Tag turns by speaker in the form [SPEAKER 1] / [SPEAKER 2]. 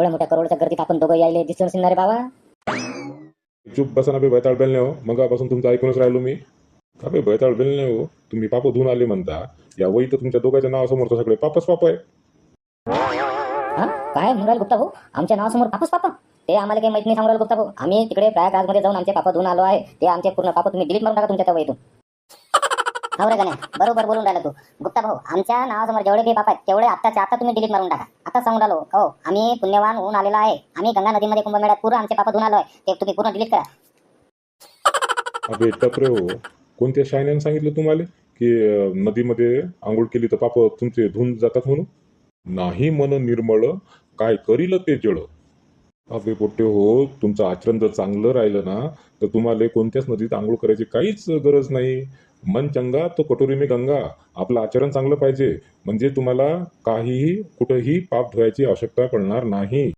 [SPEAKER 1] एवढ्या मोठ्या करोडच्या गर्दीत आपण दोघं यायले दिसून असेल ना रे बाबा?
[SPEAKER 2] चुप बसा ना बे बैताळ बेलने हो. मगापासून तुमचं ऐकूनच राहिलो मी. का बे बैताळ बेलने हो? तुम्ही पाप धुवून आले म्हणता. या वही तर तुमच्या दोघांच्या नावासमोर सगळे पापच पाप आहे.
[SPEAKER 1] हा? काय म्हणून गुप्ता भाऊ? आमच्या नावासमोर पापच पापा? ते आम्हाला काही माहिती नाही सांगू राहिलं गुप्ता भाऊ. आम्ही तिकडे प्रयागराजमध्ये जाऊन आमचे पापा धुवून आलो आहे. ते आमचे पूर्ण पापा तुम्ही डिलीट मारून टाका तुमच्या त्या वहीतून. हो रे गण्या? बरोबर बोलून राहिला तू. गुप्ता भाऊ आमच्या नावासमोर जेवढे काही पाप आहेत तेवढे आत्ताच्या आता तुम्ही डिलीट मारून टाका. आता सांगून आलो हो आम्ही पुण्यवान होऊन आलेलो आहे. आम्ही गंगा नदीमध्ये कुंभमेळ्यात पूर्ण आमचे पापा धुवून आलो आहे ते तुम्ही पूर्ण डिलीट करा.
[SPEAKER 2] अबे टपरे हो. कोणत्या शायन्याने सांगितलं तुम्हाला की अं, नदीमध्ये आंघोळ केली तर पाप तुमचे धुवून जातात म्हणून? नाही मन निर्मळ. काय करील ते जळ अबे पोट्टे हो तुमचं आचरण जर चांगलं राहिलं ना तर तुम्हाला कोणत्याच नदीत आंघोळ करायची काहीच गरज नाही. मन चंगा तो कटोरी में गंगा. आपलं आचरण चांगलं पाहिजे. म्हणजे तुम्हाला काहीही कुठंही पाप धुवायची आवश्यकता पडणार नाही.